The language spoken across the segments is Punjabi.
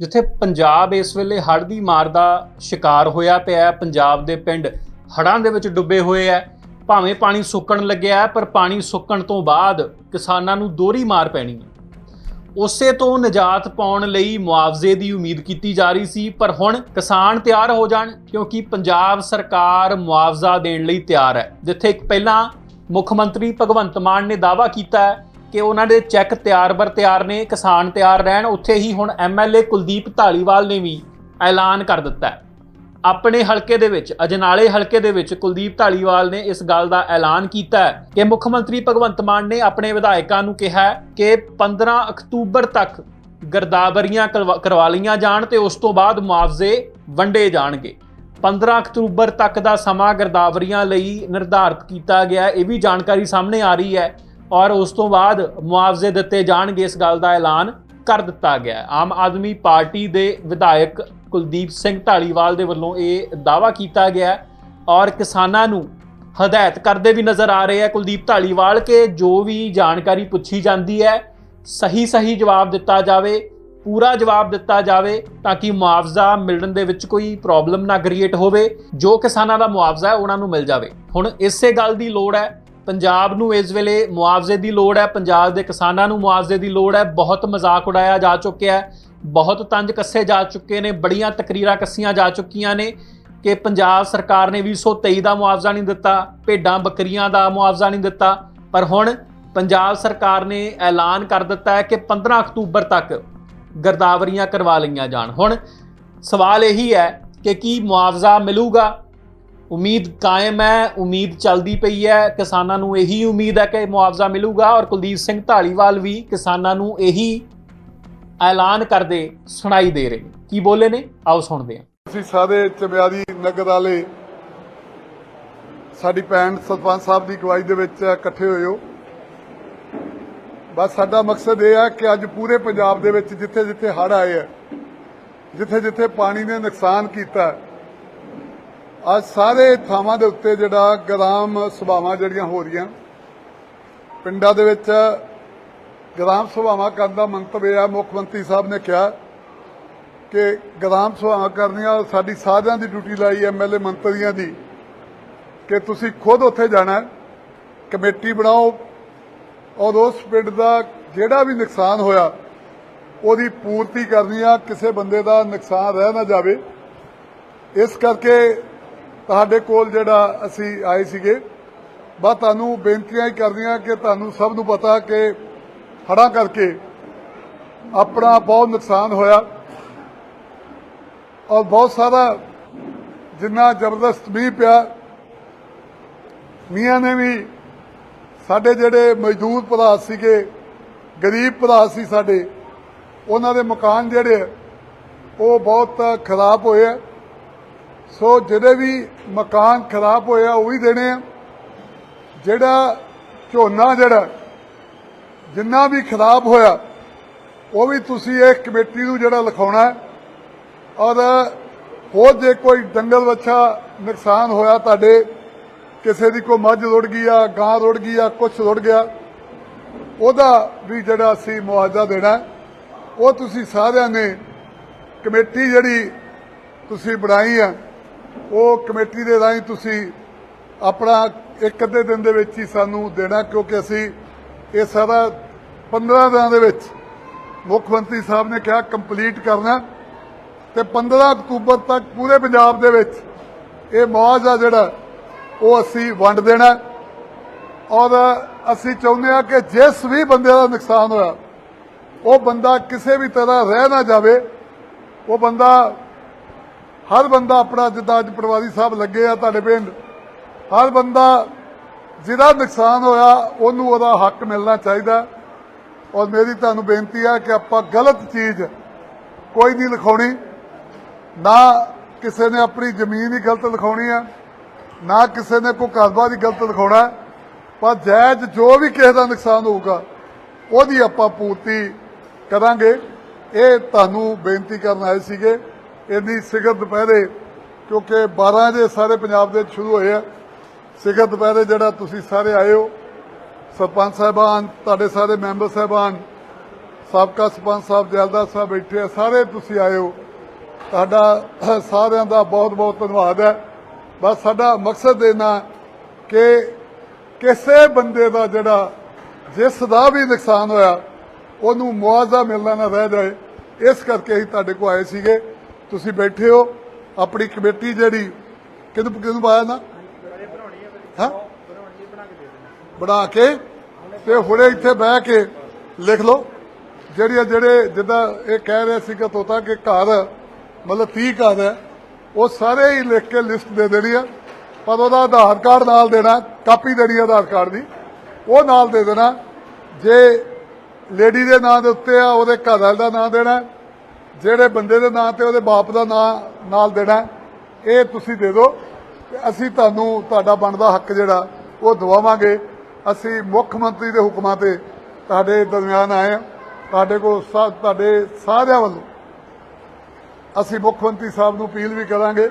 ਜਿੱਥੇ ਪੰਜਾਬ ਇਸ ਵੇਲੇ ਹੜ੍ਹ ਦੀ ਮਾਰ ਦਾ ਸ਼ਿਕਾਰ ਹੋਇਆ ਪਿਆ ਹੈ। ਪੰਜਾਬ ਦੇ ਪਿੰਡ ਹੜ੍ਹਾਂ ਦੇ ਵਿੱਚ ਡੁੱਬੇ ਹੋਏ ਹੈ। ਭਾਵੇਂ ਪਾਣੀ ਸੁੱਕਣ ਲੱਗਿਆ ਹੈ, ਪਰ ਪਾਣੀ ਸੁੱਕਣ ਤੋਂ ਬਾਅਦ ਕਿਸਾਨਾਂ ਨੂੰ ਦੋਹਰੀ ਮਾਰ ਪੈਣੀ ਹੈ। ਉਸੇ ਤੋਂ ਨਿਜਾਤ ਪਾਉਣ ਲਈ ਮੁਆਵਜ਼ੇ ਦੀ ਉਮੀਦ ਕੀਤੀ ਜਾ ਰਹੀ ਸੀ ਪਰ ਹੁਣ ਕਿਸਾਨ ਤਿਆਰ ਹੋ ਜਾਣ ਕਿਉਂਕਿ ਪੰਜਾਬ ਸਰਕਾਰ ਮੁਆਵਜ਼ਾ ਦੇਣ ਲਈ ਤਿਆਰ ਹੈ। ਜਿੱਥੇ ਇੱਕ ਪਹਿਲਾਂ ਮੁੱਖ ਮੰਤਰੀ ਭਗਵੰਤ ਮਾਨ ਨੇ ਦਾਅਵਾ ਕੀਤਾ ਹੈ ਕਿ ਉਹਨਾਂ ਦੇ ਚੈੱਕ ਤਿਆਰ ਬਰ ਤਿਆਰ ਨੇ, ਕਿਸਾਨ ਤਿਆਰ ਰਹਿਣ। ਉੱਥੇ ਹੀ ਹੁਣ ਐਮਐਲਏ ਕੁਲਦੀਪ ਢਾਲੀਵਾਲ ਨੇ ਵੀ ਐਲਾਨ ਕਰ ਦਿੱਤਾ ਹੈ। ਆਪਣੇ ਹਲਕੇ ਦੇ ਵਿੱਚ, ਅਜਨਾਲੇ ਹਲਕੇ ਦੇ ਵਿੱਚ ਕੁਲਦੀਪ ਢਾਲੀਵਾਲ ਨੇ ਇਸ ਗੱਲ ਦਾ ਐਲਾਨ ਕੀਤਾ ਹੈ ਕਿ ਮੁੱਖ ਮੰਤਰੀ ਭਗਵੰਤ ਮਾਨ ਨੇ ਆਪਣੇ ਵਿਧਾਇਕਾਂ ਨੂੰ ਕਿਹਾ ਕਿ 15 ਅਕਤੂਬਰ ਤੱਕ ਗਰਦਾਵਰੀਆਂ ਕਰਵਾ- ਕਰਵਾ ਲਈਆਂ ਜਾਣ ਤੇ ਉਸ ਤੋਂ ਬਾਅਦ ਮੁਆਵਜ਼ੇ ਵੰਡੇ ਜਾਣਗੇ। 15 ਅਕਤੂਬਰ ਤੱਕ ਦਾ ਸਮਾਂ ਗਰਦਾਵਰੀਆਂ ਲਈ ਨਿਰਧਾਰਤ ਕੀਤਾ ਗਿਆ ਇਹ ਵੀ ਜਾਣਕਾਰੀ ਸਾਹਮਣੇ ਆ ਰਹੀ ਹੈ ਔਰ ਉਸ ਤੋਂ ਬਾਅਦ ਮੁਆਵਜ਼ੇ ਦਿੱਤੇ ਜਾਣਗੇ, ਇਸ ਗੱਲ ਦਾ ਐਲਾਨ ਕਰ ਦਿੱਤਾ ਗਿਆ ਆਮ ਆਦਮੀ ਪਾਰਟੀ ਦੇ ਵਿਧਾਇਕ ਕੁਲਦੀਪ ਸਿੰਘ ਢਾਲੀਵਾਲ ਦੇ ਵੱਲੋਂ ਇਹ ਦਾਅਵਾ ਕੀਤਾ ਗਿਆ ਔਰ ਕਿਸਾਨਾਂ ਨੂੰ ਹਦਾਇਤ ਕਰਦੇ ਵੀ ਨਜ਼ਰ ਆ ਰਹੇ ਹੈ ਕੁਲਦੀਪ ਢਾਲੀਵਾਲ ਕਿ ਜੋ ਵੀ ਜਾਣਕਾਰੀ ਪੁੱਛੀ ਜਾਂਦੀ ਹੈ ਸਹੀ ਸਹੀ ਜਵਾਬ ਦਿੱਤਾ ਜਾਵੇ, ਪੂਰਾ ਜਵਾਬ ਦਿੱਤਾ ਜਾਵੇ ਤਾਂ ਕਿ ਮੁਆਵਜ਼ਾ ਮਿਲਣ ਦੇ ਵਿੱਚ ਕੋਈ ਪ੍ਰੋਬਲਮ ਨਾ ਕ੍ਰੀਏਟ ਹੋਵੇ, ਜੋ ਕਿਸਾਨਾਂ ਦਾ ਮੁਆਵਜ਼ਾ ਹੈ ਉਹਨਾਂ ਨੂੰ ਮਿਲ ਜਾਵੇ। ਹੁਣ ਇਸੇ ਗੱਲ ਦੀ ਲੋੜ ਹੈ ਪੰਜਾਬ ਨੂੰ ਇਸ ਵੇਲੇ ਮੁਆਵਜ਼ੇ ਦੀ ਲੋੜ ਹੈ, ਪੰਜਾਬ ਦੇ ਕਿਸਾਨਾਂ ਨੂੰ ਮੁਆਵਜ਼ੇ ਦੀ ਲੋੜ ਹੈ। ਬਹੁਤ ਮਜ਼ਾਕ ਉਡਾਇਆ ਜਾ ਚੁੱਕਿਆ ਹੈ, ਬਹੁਤ ਤੰਜ ਕੱਸੇ ਜਾ ਚੁੱਕੇ ਨੇ, ਬੜੀਆਂ ਤਕਰੀਰਾਂ ਕੱਸੀਆਂ ਜਾ ਚੁੱਕੀਆਂ ਨੇ ਕਿ ਪੰਜਾਬ ਸਰਕਾਰ ਨੇ 2023 ਦਾ ਮੁਆਵਜ਼ਾ ਨਹੀਂ ਦਿੱਤਾ, ਭੇਡਾਂ ਬੱਕਰੀਆਂ ਦਾ ਮੁਆਵਜ਼ਾ ਨਹੀਂ ਦਿੱਤਾ। ਪਰ ਹੁਣ ਪੰਜਾਬ ਸਰਕਾਰ ਨੇ ਐਲਾਨ ਕਰ ਦਿੱਤਾ ਹੈ ਕਿ 15 ਅਕਤੂਬਰ ਤੱਕ ਗਰਦਾਵਰੀਆਂ ਕਰਵਾ ਲਈਆਂ ਜਾਣ। ਹੁਣ ਸਵਾਲ ਇਹੀ ਹੈ ਕਿ ਕੀ ਮੁਆਵਜ਼ਾ ਮਿਲੂਗਾ? ਉਮੀਦ ਕਾਇਮ ਹੈ ਉਮੀਦ ਚੱਲਦੀ ਪਈ ਹੈ ਕਿਸਾਨਾਂ ਨੂੰ ਇਹੀ ਉਮੀਦ ਹੈ ਕਿ ਮੁਆਵਜ਼ਾ ਮਿਲੂਗਾ ਔਰ ਕੁਲਦੀਪ ਸਿੰਘ ਢਾਲੀਵਾਲ ਵੀ ਕਿਸਾਨਾਂ ਨੂੰ ਇਹੀ ਐਲਾਨ ਕਰਦੇ ਸੁਣਾਈ ਦੇ ਰਹੇ ਕੀ ਬੋਲੇ ਨੇ? ਆਓ ਸੁਣਦੇ ਹਾਂ। ਅਸੀਂ ਸਾਰੇ ਚਮਿਆਰੀ ਨਗਰ ਵਾਲੇ ਸਾਡੀ ਭੈਣ ਸਰਪੰਚ ਸਾਹਿਬ ਦੀ ਅਗਵਾਈ ਦੇ ਵਿੱਚ ਇਕੱਠੇ ਹੋਏ ਹੋ। ਬਸ ਸਾਡਾ ਮਕਸਦ ਇਹ ਹੈ ਕਿ ਅੱਜ ਪੂਰੇ ਪੰਜਾਬ ਦੇ ਵਿੱਚ ਜਿੱਥੇ ਜਿੱਥੇ ਹੜ੍ਹ ਆਏ ਹੈ ਜਿੱਥੇ ਜਿੱਥੇ ਪਾਣੀ ਨੇ ਨੁਕਸਾਨ ਕੀਤਾ ਹੈ, ਅੱਜ ਸਾਰੇ ਥਾਵਾਂ ਦੇ ਉੱਤੇ ਜਿਹੜਾ ਗ੍ਰਾਮ ਸਭਾਵਾਂ ਜਿਹੜੀਆਂ ਹੋ ਰਹੀਆਂ, ਪਿੰਡਾਂ ਦੇ ਵਿੱਚ ਗ੍ਰਾਮ ਸਭਾਵਾਂ ਕਰਨ ਦਾ ਮੰਤਵ ਇਹ ਆ, ਮੁੱਖ ਮੰਤਰੀ ਸਾਹਿਬ ਨੇ ਕਿਹਾ ਕਿ ਗ੍ਰਾਮ ਸਭਾਵਾਂ ਕਰਨੀਆਂ, ਸਾਡੀ ਸਾਰਿਆਂ ਦੀ ਡਿਊਟੀ ਲਾਈ ਐਮਐਲਏ ਮੰਤਰੀਆਂ ਦੀ ਕਿ ਤੁਸੀਂ ਖੁਦ ਉੱਥੇ ਜਾਣਾ, ਕਮੇਟੀ ਬਣਾਓ ਔਰ ਉਸ ਪਿੰਡ ਦਾ ਜਿਹੜਾ ਵੀ ਨੁਕਸਾਨ ਹੋਇਆ, ਉਹਦੀ ਪੂਰਤੀ ਕਰਨੀ ਆ, ਕਿਸੇ ਬੰਦੇ ਦਾ ਨੁਕਸਾਨ ਰਹਿ ਨਾ ਜਾਵੇ। ਇਸ ਕਰਕੇ ਤੁਹਾਡੇ ਕੋਲ ਜਿਹੜਾ ਅਸੀਂ ਆਏ ਸੀਗੇ ਬਸ ਤੁਹਾਨੂੰ ਬੇਨਤੀਆਂ ਹੀ ਕਰਨੀਆਂ ਕਿ ਤੁਹਾਨੂੰ ਸਭ ਨੂੰ ਪਤਾ ਕਿ ਹੜ੍ਹਾਂ ਕਰਕੇ ਆਪਣਾ ਬਹੁਤ ਨੁਕਸਾਨ ਹੋਇਆ ਔਰ ਬਹੁਤ ਸਾਰਾ ਜਿੰਨਾ ਜ਼ਬਰਦਸਤ ਮੀਂਹ ਪਿਆ ਮੀਆਂ ਨੇ ਵੀ ਸਾਡੇ ਜਿਹੜੇ ਮਜ਼ਦੂਰ ਭਰਾ ਸੀਗੇ ਗਰੀਬ ਭਰਾ ਸੀ ਸਾਡੇ ਉਹਨਾਂ ਦੇ ਮਕਾਨ ਜਿਹੜੇ ਆ, ਉਹ ਬਹੁਤ ਖਰਾਬ ਹੋਏ ਆ। ਸੋ ਜਿਹੜੇ ਵੀ ਮਕਾਨ ਖਰਾਬ ਹੋਏ ਆ ਉਹ ਵੀ ਦੇਣੇ ਆ। ਜਿਹੜਾ ਝੋਨਾ ਜਿਹੜਾ, ਜਿੰਨਾ ਵੀ ਖਰਾਬ ਹੋਇਆ, ਉਹ ਵੀ ਤੁਸੀਂ ਇਹ ਕਮੇਟੀ ਨੂੰ ਜਿਹੜਾ ਲਿਖਾਉਣਾ ਔਰ ਹੋਰ ਜੇ ਕੋਈ ਦੰਗਲ ਵੱਛਾ ਨੁਕਸਾਨ ਹੋਇਆ ਤੁਹਾਡੇ, ਕਿਸੇ ਦੀ ਕੋਈ ਮੱਝ ਰੁੜ ਗਈ ਆ, ਗਾਂ ਰੁੜ ਗਈ ਆ ਕੁਝ ਰੁੜ ਗਿਆ, ਉਹਦਾ ਵੀ ਜਿਹੜਾ ਅਸੀਂ ਮੁਆਵਜ਼ਾ ਦੇਣਾ ਉਹ ਤੁਸੀਂ ਸਾਰਿਆਂ ਨੇ ਕਮੇਟੀ ਜਿਹੜੀ ਤੁਸੀਂ ਬਣਾਈ ਆ ਉਹ ਕਮੇਟੀ ਦੇ ਰਾਹੀਂ ਤੁਸੀਂ ਆਪਣਾ ਇੱਕ ਅੱਧੇ ਦਿਨ ਦੇ ਵਿੱਚ ਹੀ ਸਾਨੂੰ ਦੇਣਾ, ਕਿਉਂਕਿ ਅਸੀਂ ਇਹ ਸਾਰਾ 15 ਦਿਨਾਂ ਦੇ ਵਿੱਚ ਮੁੱਖ ਮੰਤਰੀ ਸਾਹਿਬ ਨੇ ਕਿਹਾ ਕੰਪਲੀਟ ਕਰਨਾ। ਤੇ 15 ਅਕਤੂਬਰ ਤੱਕ ਪੂਰੇ ਪੰਜਾਬ ਦੇ ਵਿੱਚ ਇਹ ਮੁਆਵਜ਼ਾ ਜਿਹੜਾ, ਉਹ ਅਸੀਂ ਵੰਡ ਦੇਣਾ। ਔਰ ਅਸੀਂ ਚਾਹੁੰਦੇ ਹਾਂ ਕਿ ਜਿਸ ਵੀ ਬੰਦੇ ਦਾ ਨੁਕਸਾਨ ਹੋਇਆ, ਉਹ ਬੰਦਾ ਕਿਸੇ ਵੀ ਤਰ੍ਹਾਂ ਰਹਿ ਨਾ ਜਾਵੇ, ਉਹ ਬੰਦਾ ਹਰ ਬੰਦਾ ਆਪਣਾ ਜਿੱਦਾਂ ਅੱਜ ਪਟਵਾਰੀ ਸਾਹਿਬ ਲੱਗੇ ਆ ਤੁਹਾਡੇ ਪਿੰਡ, ਹਰ ਬੰਦਾ ਜਿਹਦਾ ਨੁਕਸਾਨ ਹੋਇਆ ਉਹਨੂੰ ਉਹਦਾ ਹੱਕ ਮਿਲਣਾ ਚਾਹੀਦਾ। ਔਰ ਮੇਰੀ ਤੁਹਾਨੂੰ ਬੇਨਤੀ ਆ ਕਿ ਆਪਾਂ ਗਲਤ ਚੀਜ਼ ਕੋਈ ਨਹੀਂ ਲਿਖਾਉਣੀ। ਨਾ ਕਿਸੇ ਨੇ ਆਪਣੀ ਜ਼ਮੀਨ ਹੀ ਗਲਤ ਲਿਖਾਉਣੀ ਆ, ਨਾ ਕਿਸੇ ਨੇ ਕੋਈ ਕਾਰੋਬਾਰ ਹੀ ਗਲਤ ਲਿਖਾਉਣਾ। ਪਰ ਜਾਇਜ਼ ਜੋ ਵੀ ਕਿਸੇ ਦਾ ਨੁਕਸਾਨ ਹੋਊਗਾ, ਉਹਦੀ ਆਪਾਂ ਪੂਰਤੀ ਕਰਾਂਗੇ। ਇਹ ਤੁਹਾਨੂੰ ਬੇਨਤੀ ਕਰਨ ਆਏ ਸੀਗੇ। ਇੰਨੀ ਸਿਖਰ ਦੁਪਹਿਰੇ, ਕਿਉਂਕਿ 12 ਜੇ ਸਾਰੇ ਪੰਜਾਬ ਦੇ ਸ਼ੁਰੂ ਹੋਏ ਆ। ਸਿਖਰ ਦੁਪਹਿਰੇ ਜਿਹੜਾ ਤੁਸੀਂ ਸਾਰੇ ਆਏ ਹੋ, ਸਰਪੰਚ ਸਾਹਿਬਾਨ, ਤੁਹਾਡੇ ਸਾਰੇ ਮੈਂਬਰ ਸਾਹਿਬਾਨ, ਸਾਬਕਾ ਸਰਪੰਚ ਸਾਹਿਬ, ਜੈਲਦਾਰ ਸਾਹਿਬ ਬੈਠੇ ਆ, ਸਾਰੇ ਤੁਸੀਂ ਆਏ ਹੋ। ਤੁਹਾਡਾ ਸਾਰਿਆਂ ਦਾ ਬਹੁਤ ਬਹੁਤ ਧੰਨਵਾਦ ਹੈ। ਬਸ ਸਾਡਾ ਮਕਸਦ ਦੇਣਾ ਕਿ ਕਿਸੇ ਬੰਦੇ ਦਾ ਜਿਹੜਾ ਜਿਸ ਦਾ ਵੀ ਨੁਕਸਾਨ ਹੋਇਆ, ਉਹਨੂੰ ਮੁਆਵਜ਼ਾ ਮਿਲਣਾ ਨਾ ਰਹਿ ਜਾਏ। ਇਸ ਕਰਕੇ ਅਸੀਂ ਤੁਹਾਡੇ ਕੋਲ ਆਏ ਸੀਗੇ। ਤੁਸੀਂ ਬੈਠੇ ਹੋ, ਆਪਣੀ ਕਮੇਟੀ ਜਿਹੜੀ, ਕਿਹਨੂੰ ਕਿਹਨੂੰ ਪਾਇਆ ਨਾ? ਹਾਂ? ਬਣਾ ਕੇ, ਤੇ ਹੁਣੇ ਇੱਥੇ ਬਹਿ ਕੇ ਲਿਖ ਲਓ। ਜਿਹੜੀਆਂ, ਜਿਹੜੇ ਜਿੱਦਾਂ ਇਹ ਕਹਿ ਰਿਹਾ ਸੀਗਾ ਤੋਤਾ ਕਿ ਘਰ, ਮਤਲਬ 30 ਘਰ ਹੈ, ਉਹ ਸਾਰੇ ਹੀ ਲਿਖ ਕੇ ਲਿਸਟ ਦੇ ਦੇਣੀ ਆ। ਪਰ ਉਹਦਾ ਆਧਾਰ ਕਾਰਡ ਨਾਲ ਦੇਣਾ, ਕਾਪੀ ਦੇਣੀ ਆਧਾਰ ਕਾਰਡ ਦੀ। ਉਹ ਨਾਲ ਦੇ ਦੇਣਾ। ਜੇ ਲੇਡੀ ਦੇ ਨਾਂ ਦੇ ਉੱਤੇ ਆ, ਉਹਦੇ ਘਰ ਵਾਲੇ ਦਾ ਨਾਂ ਦੇਣਾ। ਜਿਹੜੇ ਬੰਦੇ ਦੇ ਨਾਂ ਤੇ ਉਹਦੇ ਬਾਪ ਦਾ ਨਾਂ ਨਾਲ ਦੇਣਾ ਇਹ ਤੁਸੀਂ ਦੇ ਦਿਓ ਤੇ ਅਸੀਂ ਤੁਹਾਨੂੰ ਤੁਹਾਡਾ ਬਣਦਾ ਹੱਕ ਜਿਹੜਾ, ਉਹ ਦਵਾਵਾਂਗੇ। ਅਸੀਂ ਮੁੱਖ ਮੰਤਰੀ ਦੇ ਹੁਕਮਾਂ ਤੇ ਤੁਹਾਡੇ ਦਰਮਿਆਨ ਆਏ ਹਾਂ। ਤੁਹਾਡੇ ਕੋਲ ਤੁਹਾਡੇ ਸਾਰਿਆਂ ਵੱਲੋਂ ਅਸੀਂ ਮੁੱਖ ਮੰਤਰੀ ਸਾਹਿਬ ਨੂੰ ਅਪੀਲ ਵੀ ਕਰਾਂਗੇ।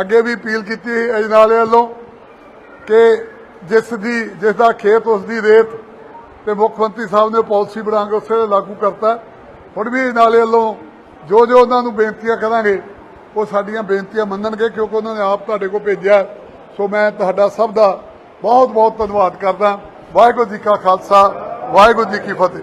ਅੱਗੇ ਵੀ ਅਪੀਲ ਕੀਤੀ ਅਜਨਾਲੇ ਵੱਲੋਂ ਕਿ ਜਿਸ ਦੀ, ਜਿਸ ਦਾ ਖੇਤ, ਉਸ ਦੀ ਰੇਤ ਤੇ ਮੁੱਖ ਮੰਤਰੀ ਸਾਹਿਬ ਨੇ ਪਾਲਿਸੀ ਬਣਾ ਕੇ ਉਸੇ ਲਾਗੂ ਕਰਤਾ। ਹੁਣ ਵੀ ਅਜਨਾਲੇ ਵੱਲੋਂ ਜੋ ਜੋ ਉਹਨਾਂ ਨੂੰ ਬੇਨਤੀਆਂ ਕਰਾਂਗੇ, ਉਹ ਸਾਡੀਆਂ ਬੇਨਤੀਆਂ ਮੰਨਣਗੇ ਕਿਉਂਕਿ ਉਹਨਾਂ ਨੇ ਆਪ ਤੁਹਾਡੇ ਕੋਲ ਭੇਜਿਆ। ਸੋ ਮੈਂ ਤੁਹਾਡਾ ਸਭ ਦਾ ਬਹੁਤ ਬਹੁਤ ਧੰਨਵਾਦ ਕਰਦਾ। ਵਾਹਿਗੁਰੂ ਜੀ ਕਾ ਖਾਲਸਾ, ਵਾਹਿਗੁਰੂ ਜੀ ਕੀ ਫਤਿਹ।